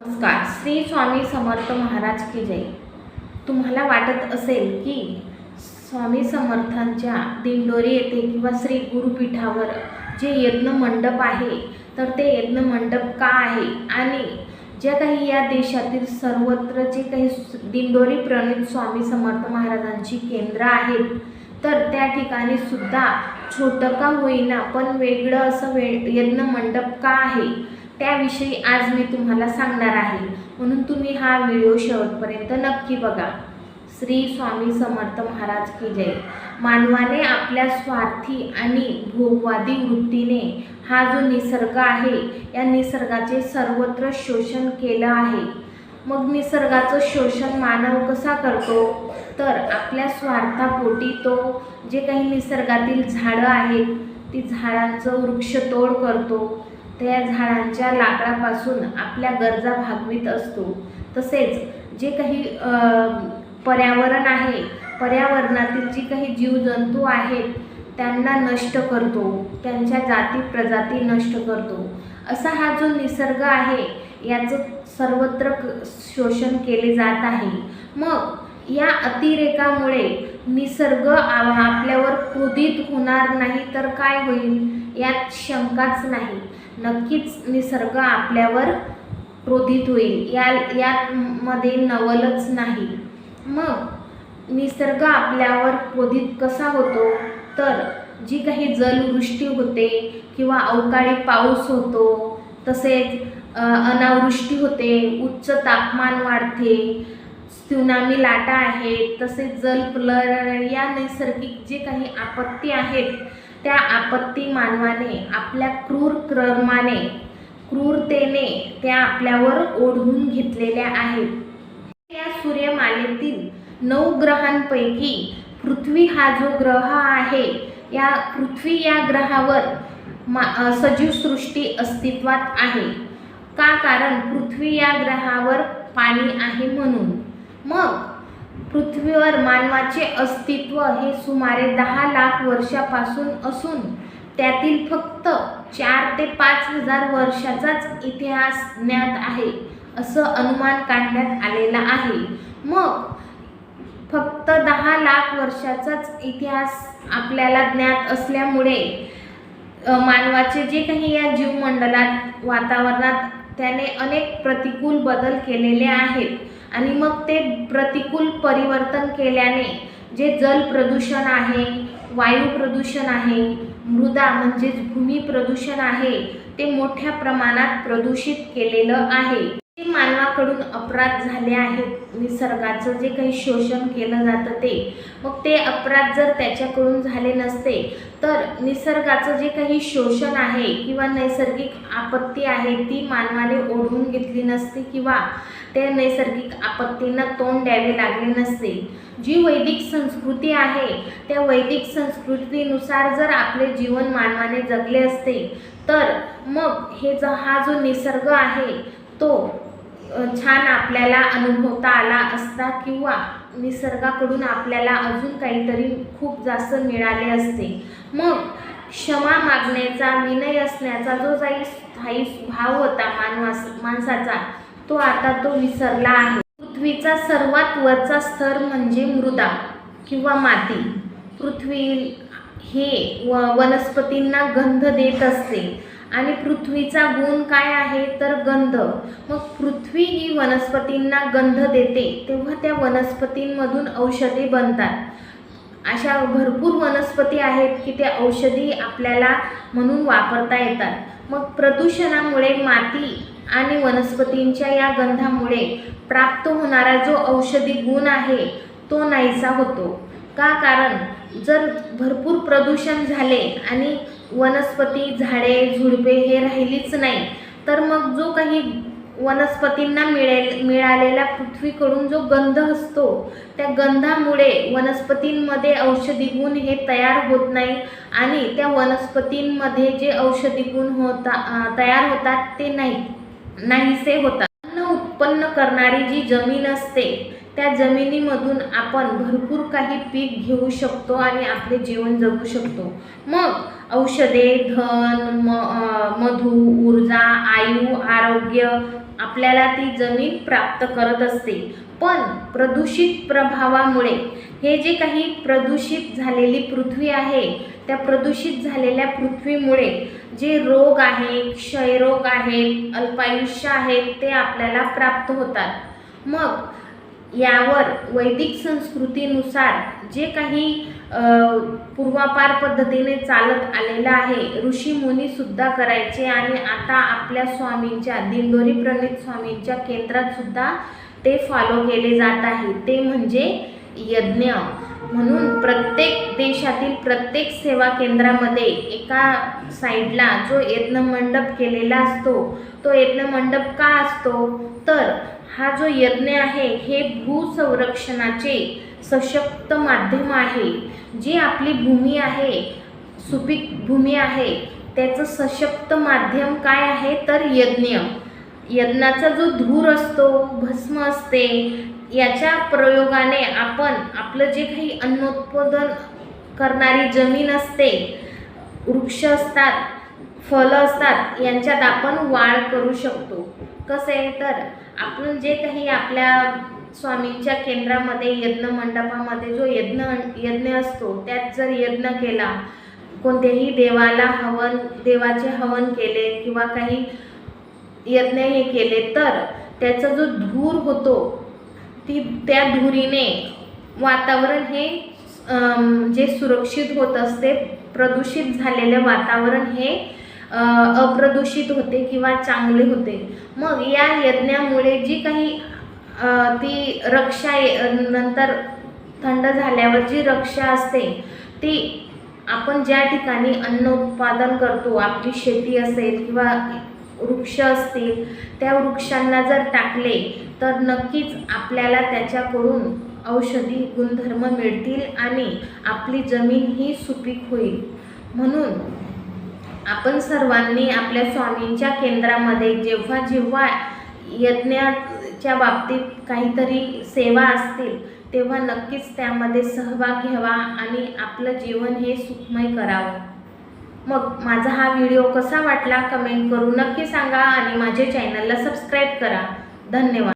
नमस्कार. श्री स्वामी समर्थ महाराज की जय. तुम्हाला वाटत असेल की स्वामी समर्थांच्या दिंडोरी येथे किंवा श्री गुरुपीठावर जे यज्ञ मंडप आहे तर ते यज्ञ मंडप का आहे? आणि ज्या काही या देशातील सर्वत्र जे काही दिंडोरी प्रणित स्वामी समर्थ महाराजांची केंद्र आहेत तर त्या ठिकाणी सुद्धा छोटं का होईना पण वेगळं असं वे यज्ञ मंडप का आहे? त्याविषयी आज मी तुम्हाला सांगणार आहे. म्हणून तुम्ही हा व्हिडिओ शेवटपर्यंत नक्की बघा. श्री स्वामी समर्थ महाराज की जय. मानवाने आपल्या स्वार्थी आणि भोगवादी वृत्तीने हा जो निसर्ग आहे या निसर्गाचे सर्वत्र शोषण केलं आहे. मग निसर्गाचं शोषण मानव कसा करतो? तर आपल्या स्वार्थापोटी तो जे काही निसर्गातील झाडं आहेत ती झाडांचं वृक्षतोड करतो. त्या झाडांच्या लाकडापासून आपल्या गरजा भागवित असतो. तसेच जे काही पर्यावरण आहे पर्यावरणातील जी काही जीवजंतू आहेत त्यांना नष्ट करतो. त्यांच्या जाती प्रजाती नष्ट करतो. असा हा जो निसर्ग आहे याचं सर्वत्र शोषण केले जात आहे. मग या अतिरेकामुळे निसर्ग आपल्यावर क्रोधित होणार नाही तर काय होईल? यात शंकाच नाही. नक्कीच निसर्ग आपल्यावर क्रोधित होईल. या यामध्ये नवलच नाही. मग निसर्ग आपल्यावर क्रोधित कसा होतो? तर जी काही जलवृष्टी होते किंवा अवकाळी पाऊस होतो तसेच अनावृष्टी होते उच्च तापमान वाढते त्सुनामी लाटा आहेत तसेच जलप्रलय या नैसर्गिक जे काही आपत्ती आहेत त्या आपत्ती मानवाने आपल्या क्रूर क्रमाने क्रूरतेने त्या आपल्यावर ओढवून घेतलेल्या आहेत. या सूर्यमालेतील नऊ ग्रहांपैकी पृथ्वी हा जो ग्रह आहे या पृथ्वी या ग्रहावर मा सजीव सृष्टी अस्तित्वात आहे. का कारण पृथ्वी या ग्रहावर पाणी आहे म्हणून. मग पृथ्वीवर मानवाचे अस्तित्व हे सुमारे दहा लाख वर्षापासून असून त्यातील फक्त चार ते पाच हजार वर्षाचाच इतिहास ज्ञात आहे असं अनुमान काढण्यात आलेलं आहे. मग फक्त दहा लाख वर्षाचाच इतिहास आपल्याला ज्ञात असल्यामुळे मानवाचे जे काही या जीवमंडलात वातावरणात त्याने अनेक प्रतिकूल बदल केलेले आहेत. आणि मग ते प्रतिकूल परिवर्तन केल्याने जे जल प्रदूषण आहे वायू प्रदूषण आहे मृदा म्हणजेच भूमी प्रदूषण आहे ते मोठ्या प्रमाणात प्रदूषित केलेलं आहे. मानवाकडून अपराध झाले आहेत. निसर्गाचं जे काही शोषण केलं जातं ते. मग ते अपराध जर त्याच्याकडून झाले नसते तर निसर्गाचं जे काही शोषण आहे किंवा नैसर्गिक आपत्ती आहे ती मानवाने ओढवून घेतली नसती किंवा त्या नैसर्गिक आपत्तींना तोंड द्यावे लागले नसते. जी वैदिक संस्कृती आहे त्या वैदिक संस्कृतीनुसार जर आपले जीवन मानवाने जगले असते तर मग हे ज हा जो निसर्ग आहे तो छान आपल्याला अनुभवता आला असता किंवा निसर्गाकडून आपल्याला अजून काहीतरी खूप जास्त मिळाले असते. मग क्षमा मागण्याचा विनय असण्याचा जो काही स्थायी भाव होता मानवास माणसाचा तो आता तो विसरला आहे. पृथ्वीचा सर्वात वरचा स्तर म्हणजे मृदा किंवा माती. पृथ्वी हे व वनस्पतींना गंध देत असते. आणि पृथ्वीचा गुण काय आहे? तर गंध. मग पृथ्वी ही वनस्पतींना गंध देते तेव्हा त्या वनस्पतींमधून औषधे बनतात. अशा भरपूर वनस्पती आहेत की त्या औषधी आपल्याला म्हणून वापरता येतात. मग प्रदूषणामुळे माती आणि वनस्पतींच्या या गंधामुळे प्राप्त होणारा जो औषधी गुण आहे तो नाहीसा होतो. का? कारण जर भरपूर प्रदूषण झाले आणि वनस्पती झाडे झुडपे हे राहिलीच नाही. तर मग जो काही वनस्पतींना मिळेल मिळालेला पृथ्वीकडून जो गंध असतो त्या गंधामुळे वनस्पतींमध्ये औषधी गुण हे तयार होत नाही आणि त्या वनस्पतींमध्ये जे औषधी गुण होता तयार होतात ते नाही नाहीसे होतात. अन्न उत्पन्न करणारी जी जमीन असते त्या जमिनीमधून आपण भरपूर काही पीक घेऊ शकतो आणि आपले जीवन जगू शकतो. मग औषधे धन म मधू ऊर्जा आयु आरोग्य आपल्याला ती जमीन प्राप्त करत असते. पण प्रदूषित प्रभावामुळे हे जे काही प्रदूषित झालेली पृथ्वी आहे त्या प्रदूषित झालेल्या पृथ्वीमुळे जे रोग आहे क्षयरोग आहेत अल्पायुष्य आहेत ते आपल्याला प्राप्त होतात. मग यावर वैदिक संस्कृतीनुसार जे काही पूर्वापार पद्धतीने चालत आलेलं आहे ऋषी मुनी सुद्धा करायचे आणि आता आपल्या स्वामींच्या दिंडोरी प्रणित स्वामींच्या केंद्रात सुद्धा ते फॉलो केले जात आहे. ते म्हणजे यज्ञ. म्हणून प्रत्येक देशातील प्रत्येक सेवा केंद्रामध्ये एका साईडला जो यज्ञ मंडप केलेला असतो तो यज्ञ मंडप का असतो? तर हा जो यज्ञ आहे हे भूसंरक्षणाचे सशक्त माध्यम आहे. जी आपली भूमी आहे सुपीक भूमी आहे त्याचं सशक्त माध्यम काय आहे? तर यज्ञ. यज्ञाचा जो धूर असतो भस्म असते याच्या प्रयोगाने आपण आपलं जे काही अन्नोत्पादन करणारी जमीन असते वृक्ष असतात फळं असतात यांच्यात आपण वाढ करू शकतो. कसं आहे तर आपण जे काही आपल्या स्वामींच्या केंद्रामध्ये यज्ञ मंडपामध्ये जो यज्ञ यज्ञ असतो त्यात जर यज्ञ केला कोणत्याही देवाला हवन देवाचे हवन केले किंवा काही यज्ञ हे केले तर त्याचा जो धूर होतो ती त्या धुरीने वातावरण हे जे सुरक्षित होत असते प्रदूषित झालेले वातावरण हे अप्रदूषित होते किंवा चांगले होते. मग या यज्ञामुळे जी काही ती रक्षा नंतर थंड झाल्यावर जी रक्षा असते ती आपण ज्या ठिकाणी अन्न उत्पादन करतो आपली शेती असेल किंवा वृक्ष असतील त्या वृक्षांना जर टाकले तर नक्कीच आपल्याला त्याच्याकडून औषधी गुणधर्म मिळतील आणि आपली जमीन ही सुपीक होईल. म्हणून आपण सर्वांनी आपल्या स्वामींच्या केंद्रामध्ये जेव्हा जेव्हा यज्ञाच्या बाबतीत काहीतरी सेवा असतील तेव्हा नक्कीच त्यामध्ये सहभाग घ्यावा आणि आपलं जीवन हे सुखमय करावं. मग माझा हा व्हिडिओ कसा वाटला कमेंट करून नक्की सांगा आणि माझे चॅनलला सबस्क्राईब करा. धन्यवाद.